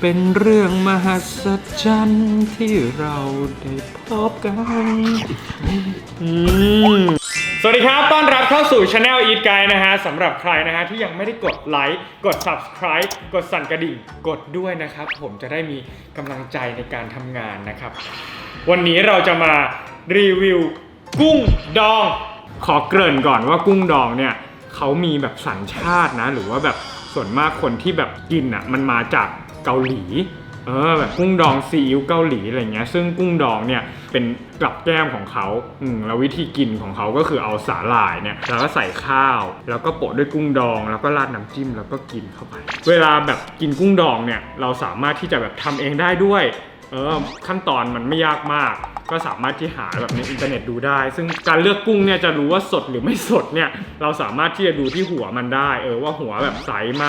เป็นเรื่องมหัศจรรย์ที่เราได้พบกัน อืม สวัสดีครับ ต้อนรับเข้าสู่ช anel Eat Guy นะฮะสำหรับใครนะฮะที่ยังไม่ได้กดไลค์ กด subscribe กดสั่นกระดิ่ง กดด้วยนะครับ ผมจะได้มีกำลังใจในการทำงานนะครับ วันนี้เราจะมารีวิวกุ้งดอง ขอเกริ่นก่อนว่ากุ้งดองเนี่ยเขามีแบบสัญชาตินะ หรือว่าแบบส่วนมากคนที่แบบกินอะมันมาจาก เกาหลีเออแบบกุ้งดองซีอิ๊วเกาหลีอะไรเงี้ยซึ่งกุ้งดองเนี่ยเป็นกลับแก้มของเขาอืมแล้ววิธีกินของเขาก็คือเอาสาหร่ายเนี่ยแล้วก็ใส่ข้าว แล้วก็โปะด้วยกุ้งดอง แล้วก็ราดน้ำจิ้มแล้วก็กินเข้าไป เวลาแบบกินกุ้งดองเนี่ยเราสามารถที่จะแบบทำเองได้ด้วย เออขั้นตอนมันไม่ยากมาก ก็สามารถที่หาแบบในอินเทอร์เน็ตดูได้ ซึ่งการเลือกกุ้งเนี่ยจะรู้ว่าสดหรือไม่สดเนี่ยเราสามารถที่จะดูที่หัวมันได้ เออว่าหัวแบบใสไหม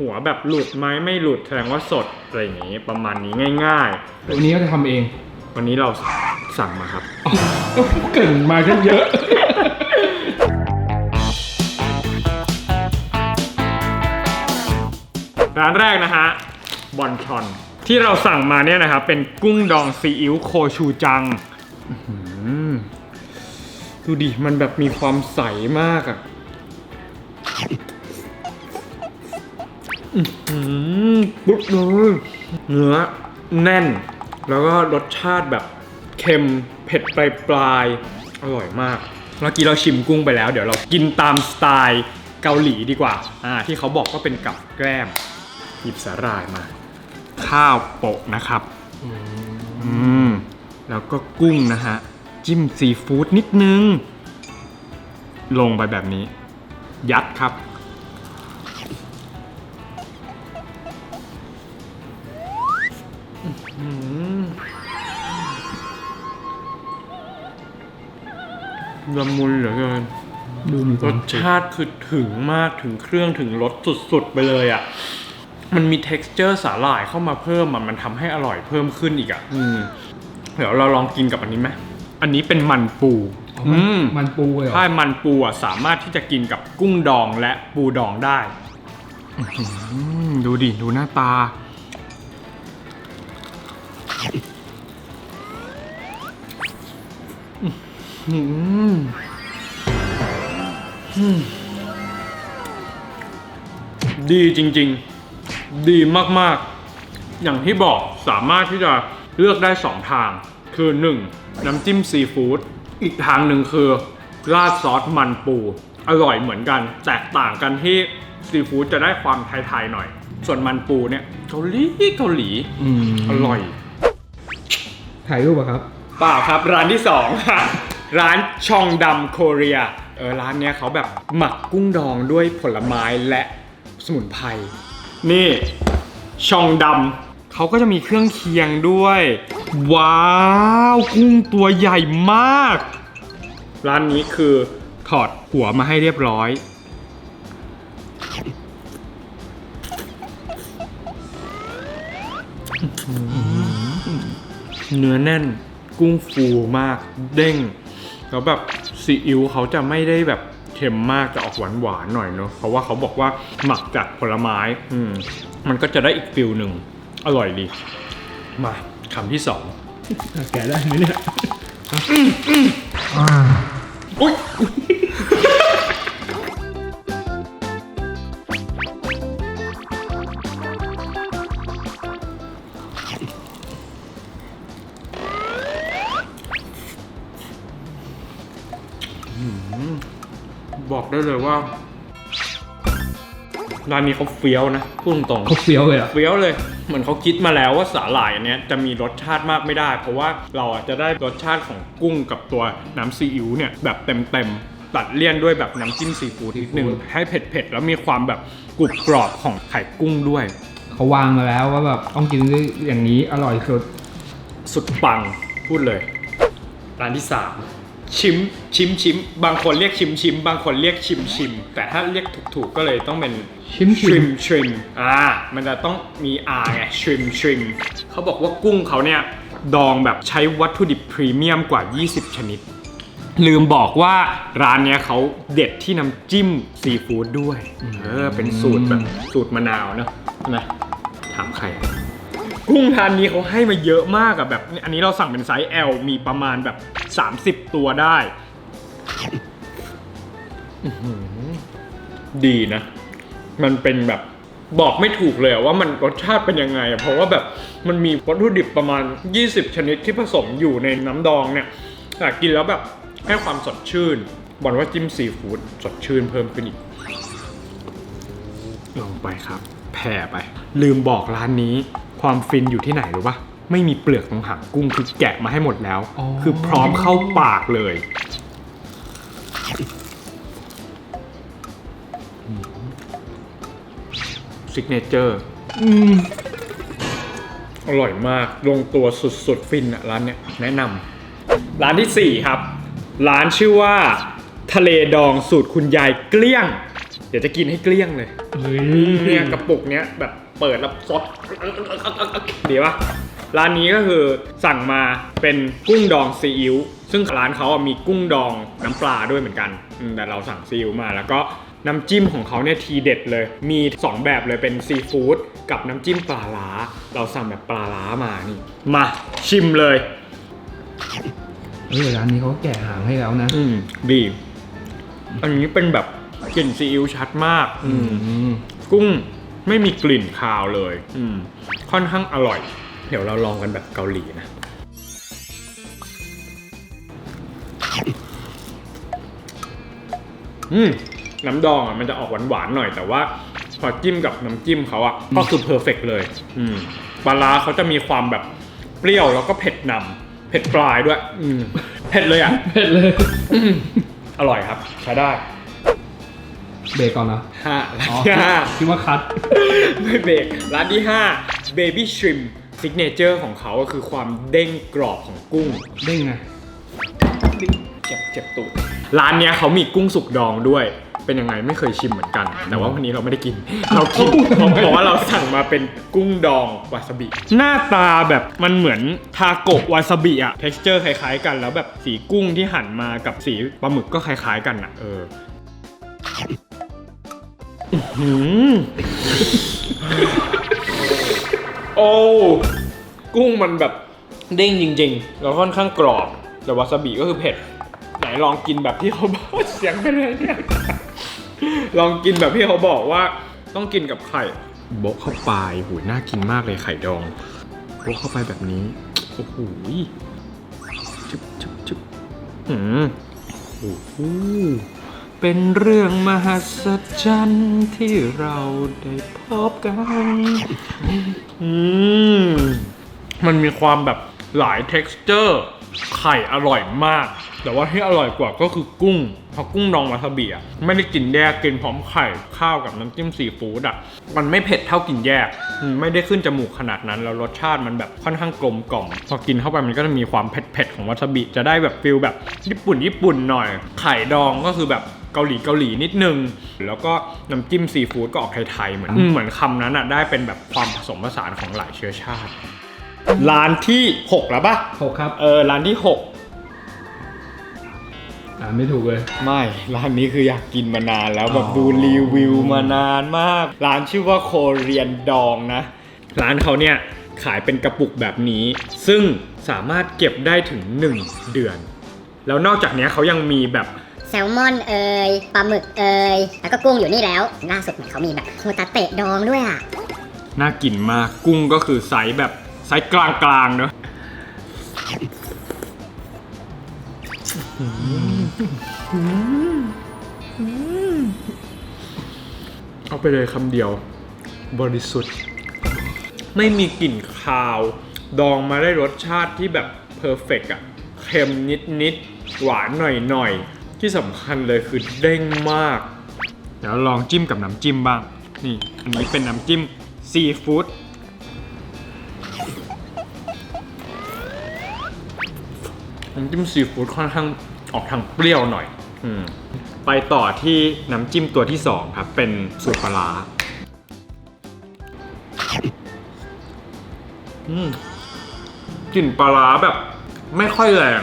หัวแบบหลุดไหมไม่หลุดแสดงว่าสดอะไรอย่างงี้ประมาณนี้ง่าย วันนี้ก็จะทำเอง ๆ วันนี้เราสั่งมาครับ เกรินมากันเยอะ ร้านแรกนะฮะบอนชอน ที่เราสั่งมาเนี่ยนะครับ เป็นกุ้งดองซีอิ๊วโคชูจังดูดิ มันแบบมีความใสมากอะ่ะปุ๊บเลยเนื้อแน่น แล้วก็รสชาติแบบเค็มเผ็ดปลายปลายอร่อยมาก เมื่อกี้เราชิมกุ้งไปแล้ว เดี๋ยวเรากินตามสไตล์เกาหลีดีกว่า อ่า ที่เขาบอกว่าเป็นกับแกล้มหยิบสาหร่ายมา ข้าวโปะนะครับ อืม แล้วก็กุ้งนะฮะ จิ้มซีฟู้ดนิดนึง ลงไปแบบนี้ ยัดครับอื้อหือละมุนเหลือเกิน ดูมีครวามสชาติคือถึงมากถึงเครื่องถึงรสสุดๆ ไปเลยอะ มันมี t e x t อร์สาหร่ายเข้ามาเพิ่มอะมันทำให้อร่อยเพิ่มขึ้นอีกอะอืมเดี๋ยวเราลองกินกับอันนี้ไหมอันนี้เป็นมันปูอืมมันปูเลยเหรอ ถ้ามันปูอะสามารถที่จะกินกับกุ้งดองและปูดองได้อื้อหือดูดิ ดูหน้าตา อื้อหืออืมดีจริง ๆ ดีมากๆ อย่างที่บอกสามารถที่จะเลือกได้ 2 ทาง คือ 1. น้ำจิ้มซีฟู้ดอีกทางหนึ่งคือ ราดซอสมันปู อร่อยเหมือนกัน แตกต่างกันที่ซีฟู้ดจะได้ความไทยๆหน่อย ส่วนมันปูเนี่ยเกาหลีเกาหลีอืมอร่อย ถ่ายรูปอะครับ เปล่าครับร้านที่สองค่ะร้านชองดำโคเรียเออร้านเนี้ยเขาแบบหมักกุ้งดองด้วยผลไม้และสมุนไพร นี่ชองดำเขาก็จะมีเครื่องเคียงด้วย ว้าวกุ้งตัวใหญ่มาก ร้านนี้คือถอดหัวมาให้เรียบร้อย เนื้อแน่นกุ้งฟูมากเด้ง แล้วแบบซีอิ๊วเขาจะไม่ได้แบบ เค็มมากจะออกหวานหวานๆหน่อยเนอะเพราะว่าเขาบอกว่าหมักจากผลไม้ อืมมันก็จะได้อีกฟิลหนึ่งอร่อยดี มาคำที่สองแกะได้ไหมเนี่ยอุ้ย บอกได้เลยว่าร้านนี้เขาเฟี้ยวนะพูดตรงๆ เขาเฟี้ยวเลยเหรอะเฟี้ยวเลยเหมือนเขาคิดมาแล้วว่าสาหร่ายอันเนี้ยจะมีรสชาติมากไม่ได้ เพราะว่าเราอะจะได้รสชาติของกุ้งกับตัวน้ำซีอิ๊วเนี่ยแบบเต็มๆตัดเลี่ยนด้วยแบบน้ำจิ้มซีฟู้ดนิดนึง ให้เผ็ดๆ แล้วมีความแบบกรุบกรอบของไข่กุ้งด้วย เขาวางมาแล้วว่าแบบต้องกินด้วยอย่างนี้อร่อยสุดสุดปังพูดเลย ร้านที่3 ชิมชิมชิมบางคนเรียกชิมชิมบางคนเรียกชิมชิมแต่ถ้าเรียกถูกๆก็เลยต้องเป็นชิมชิชิมมชิมอ่ามันจะต้องมี R ไงชิมชิมเขาบอกว่ากุ้งเขาเนี่ยดองแบบใช้วัตถุดิบพรีเมียมกว่า 20 ชนิด ลืมบอกว่าร้านเนี้ยเขาเด็ดที่น้ำจิ้มซีฟู้ดด้วยเออเป็นสูตรแบบสูตรมะนาวเนอะใช่ไหมถามใคร กุ้งทานนี้เขาให้มาเยอะมากอะแบบ อันนี้เราสั่งเป็นไซส์ L มีประมาณแบบ 30 ตัวได้อื้อหือดีนะ มันเป็นแบบบอกไม่ถูกเลยอะว่ามันรสชาติเป็นยังไงอะเพราะว่าแบบมันมีวัตถุดิบประมาณ 20 ชนิดที่ผสมอยู่ในน้ำดองเนี่ยแต่กินแล้วแบบให้ความสดชื่น บอกว่าจิ้มซีฟู้ดสดชื่นเพิ่มขึ้นอีก ลงไปครับ แผ่ไป ลืมบอกร้านนี้ ความฟินอยู่ที่ไหนรู้ปะไม่มีเปลือกตรงหางกุ้งคือแกะมาให้หมดแล้ว อ๋อ คือพร้อมเข้าปากเลยซิกเนเจอร์อืมอร่อยมาก ลงตัวสุดๆ ฟินอะร้านเนี้ยแนะนำร้านที่ 4 ครับ ร้านชื่อว่า ทะเลดองสูตรคุณยายเกลี้ยง เดี๋ยวจะกินให้เกลี้ยงเลย เฮ้ยเนี่ยกระปุกเนี้ยแบบ เปิดแล้วซดดีปะร้านนี้ก็คือสั่งมาเป็นกุ้งดองซีอิ๊วซึ่งร้านเขาอะมีกุ้งดองน้ำปลาด้วยเหมือนกันอืมแต่เราสั่งซีอิ๊วมาแล้วก็น้ำจิ้มของเขาเนี่ยทีเด็ดเลย มี 2 แบบเลยเป็นซีฟู้ดกับน้ำจิ้มปลาล้า เราสั่งแบบปลาล้ามานี่ มาชิมเลยเฮ้ยร้านนี้เขาแกะหางให้แล้วนะ อืมดี อันนี้เป็นแบบกลิ่นซีอิ๊วชัดมาก อืมอืมกุ้ง ไม่มีกลิ่นคาวเลย อืม ค่อนข้างอร่อย เดี๋ยวเราลองกันแบบเกาหลีนะ อืม น้ำดองอะมันจะออกหวานๆหน่อยแต่ว่า พอจิ้มกับน้ำจิ้มเขาอะก็คือเพอร์เฟกเลย อืมปลาร้าเขาจะมีความแบบเปรี้ยวแล้วก็เผ็ดนำเผ็ดปลายด้วย อืมเผ็ดเลยอะ เผ็ดเลยอืมอร่อยครับ ใช้ได้ เบรกก่อนนะห้าอ๋อห้าคิดว่าคัดไม่เบรกร้านที่5 Baby Shrimp Signature ของเขาก็คือความเด้งกรอบของกุ้ง เด้งไงเจ็บเจ็บตูดร้านเนี้ยเขามีกุ้งสุกดองด้วย เป็นยังไงไม่เคยชิมเหมือนกัน แต่ว่าวันนี้เราไม่ได้กิน เรากินเพราะว่าเราสั่งมาเป็นกุ้งดองวาซาบิ หน้าตาแบบมันเหมือนทาโกะวาซาบิอะ texture คล้ายๆกัน แล้วแบบสีกุ้งที่หั่นมากับสีปลาหมึกก็คล้ายๆกันอะเอออื้อหือ โอ้กุ้งมันแบบเด้งจริงๆ แล้วค่อนข้างกรอบ แต่วาซาบิก็คือเผ็ด ไหนลองกินแบบที่เขาบอกเสียงเป็นไรเนี่ย ลองกินแบบที่เขาบอกว่า ต้องกินกับไข่โบะเข้าไปหูยน่ากินมากเลยไข่ดองโบะเข้าไปแบบนี้ โอ้โหจุ๊บจุ๊บจุ๊บหืมโอ้โห เป็นเรื่องมหัศจรรย์ที่เราได้พบกัน อืม มันมีความแบบหลาย texture ไข่อร่อยมาก แต่ว่าที่อร่อยกว่าก็คือกุ้ง เพราะกุ้งดองวาซาบิอะไม่ได้กินแยกกินพร้อมไข่ข้าวกับน้ำจิ้มซีฟู้ดอะ มันไม่เผ็ดเท่ากินแยกอืมไม่ได้ขึ้นจมูกขนาดนั้น แล้วรสชาติมันแบบค่อนข้างกลมกล่อม พอกินเข้าไปมันก็จะมีความเผ็ดๆของวาซาบิ จะได้แบบฟิลแบบญี่ปุ่นญี่ปุ่นหน่อย ไข่ดองก็คือแบบ เกาหลีเกาหลีนิดนึง แล้วก็น้ำจิ้มซีฟู้ดก็ออกไทยๆเหมือนอืมเหมือนคำนั้นอะได้เป็นแบบความผสมผสานของหลายเชื้อชาติ ร้านที่ 6 แล้วปะหกครับเออร้านที่อ่านไม่ถูกเลย6ไม่ร้านนี้คืออยากกินมานานแล้วแบบอ๋อดูรีวิวมานานมาก ร้านชื่อว่าโคเรียนดองนะ ร้านเขาเนี่ยขายเป็นกระปุกแบบนี้ ซึ่งสามารถเก็บได้ถึง 1 เดือน แล้วนอกจากเนี้ยเขายังมีแบบแซลมอนเอ่ยปลาหมึกเอ่ยแล้วก็กุ้งอยู่นี่แล้ว ล่าสุดเหมือนเขามีแบบโฮตาเตะดองด้วยอะน่ากินมากกุ้งก็คือไซส์แบบไซส์กลางๆเนอะเอาไปเลยคำเดียว บริสุทธิ์ ไม่มีกลิ่นคาว ดองมาได้รสชาติที่แบบเพอร์เฟกอะเค็มนิดๆหวานหน่อยๆ ที่สำคัญเลยคือเด้งมาก เดี๋ยวลองจิ้มกับน้ำจิ้มบ้าง นี่ อันนี้เป็นน้ำจิ้มซีฟู้ดน้ำจิ้มซีฟู้ดค่อนข้างออกทางเปรี้ยวหน่อยอไปต่อที่น้ำจิ้มตัวที่สองครับ เป็นสูตรปลาอืมกลิ่นปลาแบบไม่ค่อยแรง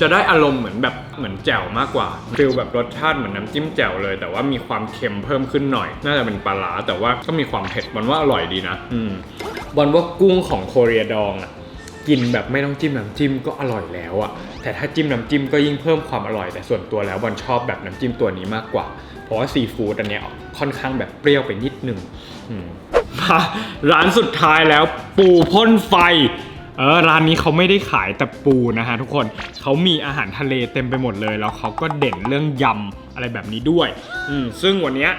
จะได้อารมณ์เหมือนแบบ เหมือนแจ่วมากกว่าฟิลแบบรสชาติเหมือนน้ำจิ้มแจ่วเลย แต่ว่ามีความเค็มเพิ่มขึ้นหน่อย น่าจะเป็นปลาร้าแต่ว่าก็มีความเผ็ดบอลว่าอร่อยดีนะ อืมบอลว่ากุ้งของโคเรียดองอะกินแบบไม่ต้องจิ้มน้ำจิ้มก็อร่อยแล้วอะแต่ถ้าจิ้มน้ำจิ้มก็ยิ่งเพิ่มความอร่อย แต่ส่วนตัวแล้วบอลชอบแบบน้ำจิ้มตัวนี้มากกว่า เพราะว่าซีฟู้ดอันเนี้ยค่อนข้างแบบเปรี้ยวไปนิดนึงอืมมาร้านสุดท้ายแล้วปูพ่นไฟ เออร้านนี้เขาไม่ได้ขายแต่ปูนะฮะทุกคนเขามีอาหารทะเลเต็มไปหมดเลย แล้วเขาก็เด่นเรื่องยำอะไรแบบนี้ด้วยอืมซึ่งวันเนี้ย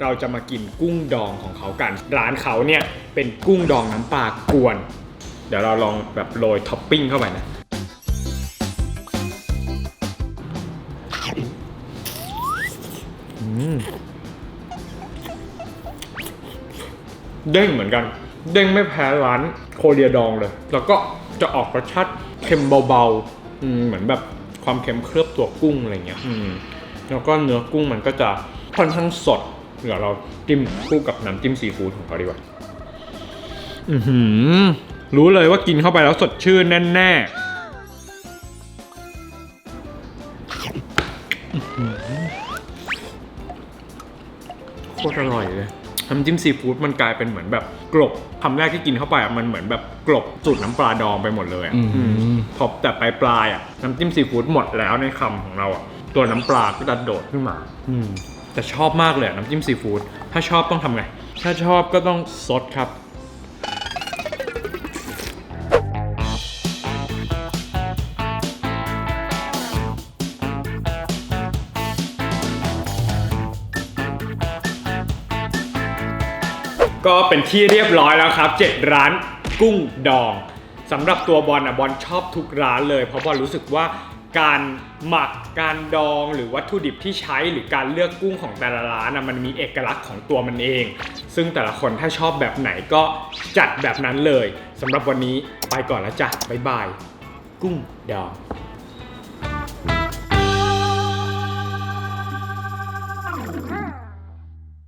เราจะมากินกุ้งดองของเขากัน ร้านเขาเนี่ยเป็นกุ้งดองน้ำปลากวน เดี๋ยวเราลองแบบโรยท็อปปิ้งเข้าไปนะ เด้งเหมือนกัน เด้งไม่แพ้ร้านโคเรียดองเลย แล้วก็จะออกรสชาติเค็มเบาๆเหมือนแบบความเค็มเคลือบตัวกุ้งอะไรเงี้ยแล้วก็เนื้อกุ้งมันก็จะค่อนข้างสดเดี๋ยวเราจิ้มคู่กับน้ำจิ้มซีฟู้ดของเขาดีกว่าอือหือ รู้เลยว่ากินเข้าไปแล้วสดชื่นแน่ๆอืโคตรอร่อยเลย น้ำจิ้มซีฟู้ดมันกลายเป็นเหมือนแบบกลบคำแรกที่กินเข้าไปอะมันเหมือนแบบกลบสูตรน้ำปลาดองไปหมดเลยอะอืม อืมพอแต่ปลายปลายๆอะน้ำจิ้มซีฟู้ดหมดแล้วในคำของเราอะตัวน้ำปลาก็จะโดดขึ้นมาอืมแต่ชอบมากเลยอะน้ำจิ้มซีฟู้ดถ้าชอบต้องทำไง ถ้าชอบก็ต้องซดครับ ก็เป็นที่เรียบร้อยแล้วครับ 7 ร้านกุ้งดองสำหรับตัวบอลอะบอลชอบทุกร้านเลย เพราะบอลรู้สึกว่าการหมักการดองหรือวัตถุดิบที่ใช้หรือการเลือกกุ้งของแต่ละร้านอะมันมีเอกลักษณ์ของตัวมันเอง ซึ่งแต่ละคนถ้าชอบแบบไหนก็จัดแบบนั้นเลยสำหรับวันนี้ไปก่อนแล้วจ้ะบ๊ายบาย กุ้งดอง